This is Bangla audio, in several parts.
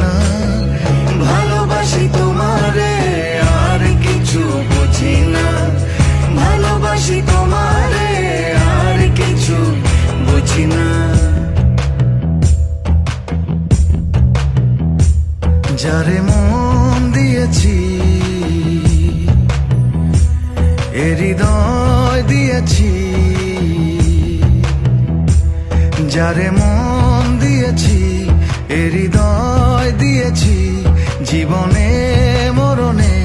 না। ভালোবাসি তোমারে, আর কিছু বুঝি না। ভালোবাসি তোমারে, আর কিছু বুঝি না। যারে মন দিয়েছি, এ হৃদয় দিয়েছি। যারে মন দিয়েছি, এ হৃদয় দিয়েছি জীবনে, মরণে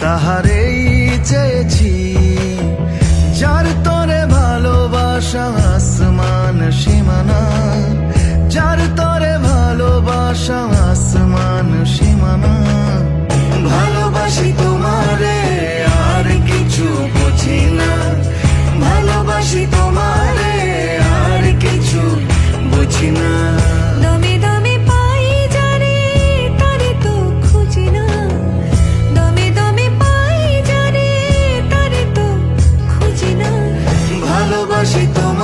তাহারেই চেয়েছি। যার তরে ভালোবাসা আসমান সীমানা, যার তরে ভালোবাসা আসমান সীমানা। ভালোবাসি তোমারে, আর কিছু বুঝি না। ভালোবাসি তোমারে, আর কিছু বুঝি না। she told